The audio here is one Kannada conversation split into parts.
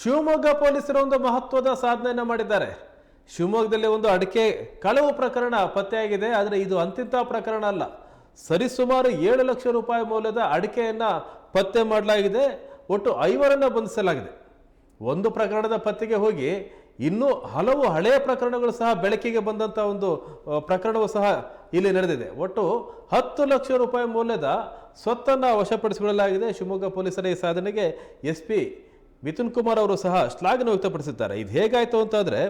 ಶಿವಮೊಗ್ಗ ಪೊಲೀಸರು ಒಂದು ಮಹತ್ವದ ಸಾಧನೆಯನ್ನು ಮಾಡಿದ್ದಾರೆ. ಶಿವಮೊಗ್ಗದಲ್ಲಿ ಒಂದು ಅಡಿಕೆ ಕಳವು ಪ್ರಕರಣ ಪತ್ತೆಯಾಗಿದೆ ಆದರೆ ಇದು ಅಂತಿಂತ ಪ್ರಕರಣ ಅಲ್ಲ. ಸರಿಸುಮಾರು ಏಳು ಲಕ್ಷ ರೂಪಾಯಿ ಮೌಲ್ಯದ ಅಡಿಕೆಯನ್ನು ಪತ್ತೆ ಮಾಡಲಾಗಿದೆ, ಒಟ್ಟು ಐವರನ್ನು ಬಂಧಿಸಲಾಗಿದೆ. ಒಂದು ಪ್ರಕರಣದ ಪತ್ತೆಗೆ ಹೋಗಿ ಇನ್ನೂ ಹಲವು ಹಳೆಯ ಪ್ರಕರಣಗಳು ಸಹ ಬೆಳಕಿಗೆ ಬಂದಂಥ ಒಂದು ಪ್ರಕರಣವೂ ಸಹ ಇಲ್ಲಿ ನಡೆದಿದೆ. ಒಟ್ಟು ಹತ್ತು ಲಕ್ಷ ರೂಪಾಯಿ ಮೌಲ್ಯದ ಸ್ವತ್ತನ್ನು ವಶಪಡಿಸಿಕೊಳ್ಳಲಾಗಿದೆ ಶಿವಮೊಗ್ಗ ಪೊಲೀಸರ ಈ ಸಾಧನೆಗೆ ಎಸ್ ಪಿ ಮಿಥುನ್ ಕುಮಾರ್ ಅವರು ಸಹ ಶ್ಲಾಘನೆ ವ್ಯಕ್ತಪಡಿಸಿದ್ದಾರೆ. ಇದು ಹೇಗಾಯಿತು ಅಂತಂದರೆ,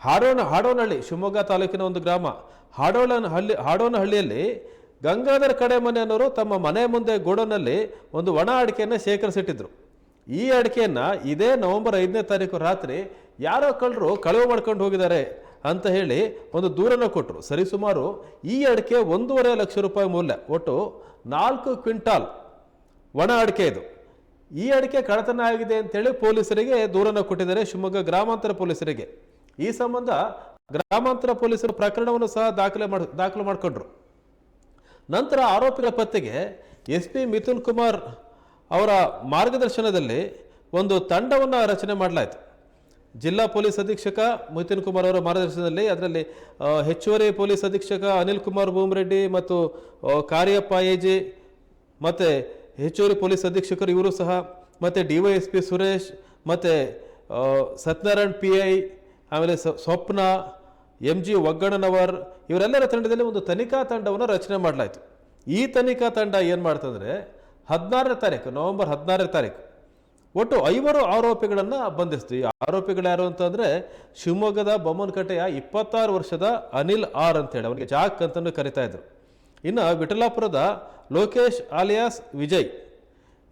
ಹಾಡೋಣ, ಹಾಡೋನಹಳ್ಳಿ, ಶಿವಮೊಗ್ಗ ತಾಲೂಕಿನ ಒಂದು ಗ್ರಾಮ. ಹಾಡೋಳನ ಹಳ್ಳಿ ಹಾಡೋನಹಳ್ಳಿಯಲ್ಲಿ ಗಂಗಾಧರ್ ಕಡೆಮನೆ ಅನ್ನೋರು ತಮ್ಮ ಮನೆ ಮುಂದೆ ಗೋಡನಲ್ಲಿ ಒಂದು ಒಣ ಅಡಿಕೆಯನ್ನು ಶೇಖರಿಸಿಟ್ಟಿದ್ರು. ಈ ಅಡಿಕೆಯನ್ನು ಇದೇ ನವೆಂಬರ್ ಐದನೇ ತಾರೀಕು ರಾತ್ರಿ ಯಾರೋ ಕಳ್ಳರು ಕಳವು ಮಾಡ್ಕೊಂಡು ಹೋಗಿದ್ದಾರೆ ಅಂತ ಹೇಳಿ ಒಂದು ದೂರನ್ನು ಕೊಟ್ಟರು ಸರಿಸುಮಾರು ಈ ಅಡಿಕೆ ಒಂದೂವರೆ ಲಕ್ಷ ರೂಪಾಯಿ ಮೌಲ್ಯ. ಒಟ್ಟು ನಾಲ್ಕು ಕ್ವಿಂಟಾಲ್ ಒಣ ಅಡಿಕೆ ಇದು. ಈ ಅಡಿಕೆ ಕಳ್ಳತನ ಆಗಿದೆ ಅಂತೇಳಿ ಪೊಲೀಸರಿಗೆ ದೂರನ್ನು ಕೊಟ್ಟಿದ್ದಾರೆ ಶಿವಮೊಗ್ಗ ಗ್ರಾಮಾಂತರ ಪೊಲೀಸರಿಗೆ. ಈ ಸಂಬಂಧ ಗ್ರಾಮಾಂತರ ಪೊಲೀಸರು ಪ್ರಕರಣವನ್ನು ಸಹ ದಾಖಲೆ ಮಾಡ್, ದಾಖಲು ಮಾಡಿಕೊಂಡ್ರು. ನಂತರ ಆರೋಪಿಗಳ ಪತ್ತೆಗೆ ಎಸ್ ಪಿ ಮಿಥುನ್ ಕುಮಾರ್ ಅವರ ಮಾರ್ಗದರ್ಶನದಲ್ಲಿ ಒಂದು ತಂಡವನ್ನು ರಚನೆ ಮಾಡಲಾಯಿತು. ಜಿಲ್ಲಾ ಪೊಲೀಸ್ ಅಧೀಕ್ಷಕ ಮಿಥುನ್ ಕುಮಾರ್ ಅವರ ಮಾರ್ಗದರ್ಶನದಲ್ಲಿ ಅದರಲ್ಲಿ ಹೆಚ್ಚುವರಿ ಪೊಲೀಸ್ ಅಧೀಕ್ಷಕ ಅನಿಲ್ ಕುಮಾರ್ ಭೂಮರೆಡ್ಡಿ ಮತ್ತು ಕಾರ್ಯಪ್ಪ ಎಜಿ ಮತ್ತು ಹೆಚ್ಚುವರಿ ಪೊಲೀಸ್ ಅಧೀಕ್ಷಕರು ಇವರು ಸಹ, ಮತ್ತು D Y S P Suresh, ಮತ್ತು ಸತ್ಯನಾರಾಯಣ್ ಪಿ ಐ, ಆಮೇಲೆ ಸ್ವಪ್ನ, ಎಂ ಜಿ ಒಗ್ಗಣ್ಣನವರ್, ಇವರೆಲ್ಲರ ತಂಡದಲ್ಲಿ ಒಂದು ತನಿಖಾ ತಂಡವನ್ನು ರಚನೆ ಮಾಡಲಾಯಿತು. ಈ ತನಿಖಾ ತಂಡ ಏನು ಮಾಡ್ತಂದರೆ, ಹದಿನಾರನೇ ತಾರೀಕು, ನವೆಂಬರ್ ಹದಿನಾರನೇ ತಾರೀಕು, ಒಟ್ಟು ಐವರು ಆರೋಪಿಗಳನ್ನು ಬಂಧಿಸ್ತು. ಈ ಆರೋಪಿಗಳು ಯಾರು ಅಂತಂದರೆ, ಶಿವಮೊಗ್ಗದ ಬೊಮ್ಮನಕಟ್ಟೆಯ ಇಪ್ಪತ್ತಾರು ವರ್ಷದ ಅನಿಲ್ ಆರ್ ಅಂತೇಳಿ ಅವನಿಗೆ ಜಾಕ್ ಅಂತಲೂ ಕರಿತಾ ಇದ್ರು. ಇನ್ನು ವಿಠಲಾಪುರದ ಲೋಕೇಶ್ ಆಲಿಯಾಸ್ ವಿಜಯ್.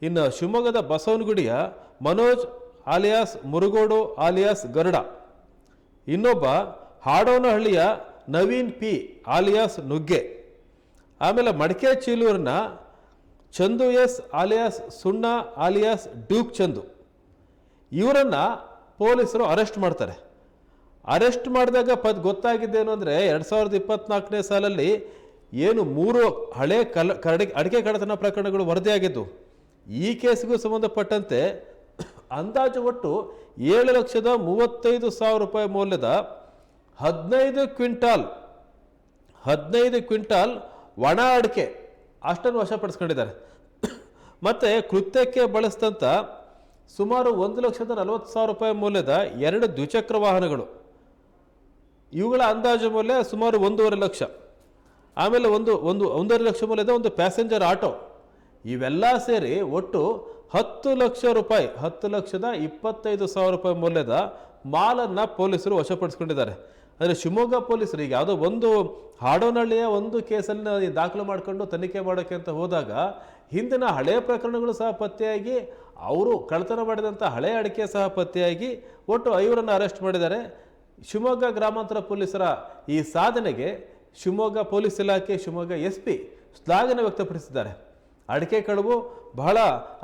ಇನ್ನು ಶಿವಮೊಗ್ಗದ ಬಸವನಗುಡಿಯ ಮನೋಜ್ ಆಲಿಯಾಸ್ ಮುರುಗೋಡು ಆಲಿಯಾಸ್ ಗರುಡ. ಇನ್ನೊಬ್ಬ ಹಾಡೋನಹಳ್ಳಿಯ ನವೀನ್ ಪಿ ಆಲಿಯಾಸ್ ನುಗ್ಗೆ. ಆಮೇಲೆ ಮಡಿಕೆ ಚೀಲೂರಿನ Chandu S alias Sunna alias Duke Chandu. ಇವರನ್ನು ಪೊಲೀಸರು ಅರೆಸ್ಟ್ ಮಾಡ್ತಾರೆ. ಅರೆಸ್ಟ್ ಮಾಡಿದಾಗ ಪದ್ ಗೊತ್ತಾಗಿದ್ದೇನು ಅಂದರೆ ಎರಡು ಸಾವಿರದ ಇಪ್ಪತ್ತ್ನಾಲ್ಕನೇ ಸಾಲಲ್ಲಿ ಏನು ಮೂರು ಹಳೆ ಕಲ ಕರಡಿ ಅಡಿಕೆ ಕಡತನ ಪ್ರಕರಣಗಳು ವರದಿಯಾಗಿದ್ದು, ಈ ಕೇಸಿಗೂ ಸಂಬಂಧಪಟ್ಟಂತೆ ಅಂದಾಜು ಒಟ್ಟು ಏಳು ಲಕ್ಷದ ಮೂವತ್ತೈದು ಸಾವಿರ ರೂಪಾಯಿ ಮೌಲ್ಯದ ಹದಿನೈದು ಕ್ವಿಂಟಾಲ್ ಹದಿನೈದು ಕ್ವಿಂಟಾಲ್ ಒಣ ಅಡಿಕೆ ಅಷ್ಟನ್ನು ವಶಪಡಿಸ್ಕೊಂಡಿದ್ದಾರೆ. ಮತ್ತು ಕೃತ್ಯಕ್ಕೆ ಬಳಸಿದಂಥ ಸುಮಾರು ಒಂದು ಲಕ್ಷದ ನಲವತ್ತು ಸಾವಿರ ರೂಪಾಯಿ ಮೌಲ್ಯದ ಎರಡು ದ್ವಿಚಕ್ರ ವಾಹನಗಳು. ಇವುಗಳ ಅಂದಾಜು ಮೌಲ್ಯ ಸುಮಾರು ಒಂದೂವರೆ ಲಕ್ಷ. ಆಮೇಲೆ ಒಂದು ಒಂದು, ಒಂದೂವರೆ ಲಕ್ಷ ಮೌಲ್ಯದ ಒಂದು ಪ್ಯಾಸೆಂಜರ್ ಆಟೋ ಇವೆಲ್ಲ ಸೇರಿ ಒಟ್ಟು ಹತ್ತು ಲಕ್ಷ ರೂಪಾಯಿ, ಹತ್ತು ಲಕ್ಷದ ಇಪ್ಪತ್ತೈದು ಸಾವಿರ ರೂಪಾಯಿ ಮೌಲ್ಯದ ಮಾಲನ್ನು ಪೊಲೀಸರು ವಶಪಡಿಸ್ಕೊಂಡಿದ್ದಾರೆ. ಅಂದರೆ ಶಿವಮೊಗ್ಗ ಪೊಲೀಸರು ಈಗ ಯಾವುದೋ ಒಂದು ಹಾಡೋನಹಳ್ಳಿಯ ಒಂದು ಕೇಸನ್ನು ದಾಖಲು ಮಾಡಿಕೊಂಡು ತನಿಖೆ ಮಾಡೋಕ್ಕೆ ಅಂತ ಹೋದಾಗ ಹಿಂದಿನ ಹಳೆಯ ಪ್ರಕರಣಗಳು ಸಹ ಪತ್ತೆಯಾಗಿ, ಅವರು ಕಳ್ಳತನ ಮಾಡಿದಂಥ ಹಳೆಯ ಅಡಿಕೆ ಸಹ ಪತ್ತೆಯಾಗಿ ಒಟ್ಟು ಐವರನ್ನು ಅರೆಸ್ಟ್ ಮಾಡಿದ್ದಾರೆ. ಶಿವಮೊಗ್ಗ ಗ್ರಾಮಾಂತರ ಪೊಲೀಸರ ಈ ಸಾಧನೆಗೆ ಶಿವಮೊಗ್ಗ ಪೊಲೀಸ್ ಇಲಾಖೆ, ಶಿವಮೊಗ್ಗ ಎಸ್ ಪಿ ಶ್ಲಾಘನೆ ವ್ಯಕ್ತಪಡಿಸಿದ್ದಾರೆ. ಅಡಿಕೆ ಕಡುಬು ಬಹಳ,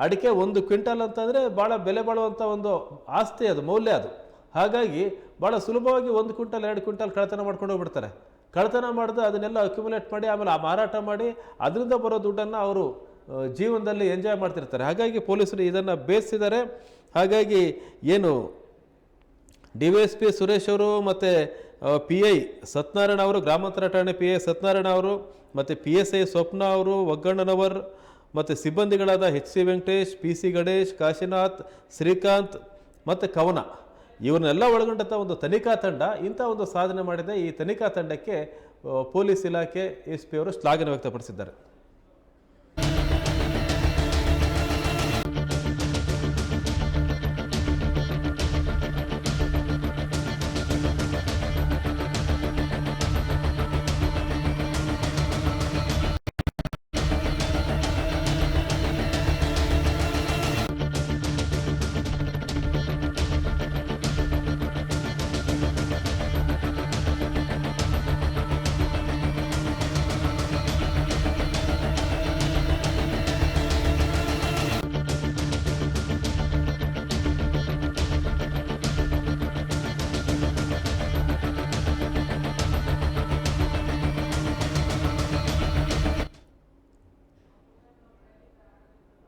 ಅಡಿಕೆ ಒಂದು ಕ್ವಿಂಟಲ್ ಅಂತಂದರೆ ಭಾಳ ಬೆಲೆ ಬಾಳುವಂಥ ಒಂದು ಆಸ್ತಿ ಅದು, ಮೌಲ್ಯ ಅದು. ಹಾಗಾಗಿ ಭಾಳ ಸುಲಭವಾಗಿ ಒಂದು ಕ್ವಿಂಟಲ್, ಎರಡು ಕ್ವಿಂಟಲ್ ಕಳ್ತನ ಮಾಡ್ಕೊಂಡು ಹೋಗ್ಬಿಡ್ತಾರೆ. ಕಳ್ತನ ಮಾಡಿದ್ರೆ ಅದನ್ನೆಲ್ಲ ಅಕ್ಯುಮುಲೇಟ್ ಮಾಡಿ, ಆಮೇಲೆ ಆ ಮಾರಾಟ ಮಾಡಿ, ಅದರಿಂದ ಬರೋ ದುಡ್ಡನ್ನು ಅವರು ಜೀವನದಲ್ಲಿ ಎಂಜಾಯ್ ಮಾಡ್ತಿರ್ತಾರೆ. ಹಾಗಾಗಿ ಪೊಲೀಸರು ಇದನ್ನು ಬೇಯಿಸಿದ್ದಾರೆ ಹಾಗಾಗಿ ಏನು D Y S P Suresh ಅವರು ಮತ್ತು ಪಿ ಐ ಸತ್ಯನಾರಾಯಣ ಅವರು ಗ್ರಾಮಾಂತರ ಠಾಣೆ ಪಿ ಐ ಸತ್ಯನಾರಾಯಣ ಅವರು, ಮತ್ತು ಪಿ ಎಸ್ ಐ ಸ್ವಪ್ನ ಅವರು, ಒಗ್ಗಣ್ಣನವರ್, ಮತ್ತು ಸಿಬ್ಬಂದಿಗಳಾದ H C Venkatesh P C Ganesh, Kashinath, Srikanth, ಮತ್ತು ಕವನ. ಇವನ್ನೆಲ್ಲ ಒಳಗೊಂಡಂಥ ಒಂದು ತನಿಖಾ ತಂಡ, ಇಂಥ ಒಂದು ಸಾಧನೆ ಮಾಡಿದ ಈ ತನಿಖಾ ತಂಡಕ್ಕೆ ಪೊಲೀಸ್ ಇಲಾಖೆ, ಎಸ್ ಪಿ ಅವರು ಶ್ಲಾಘನೆ ವ್ಯಕ್ತಪಡಿಸಿದ್ದಾರೆ.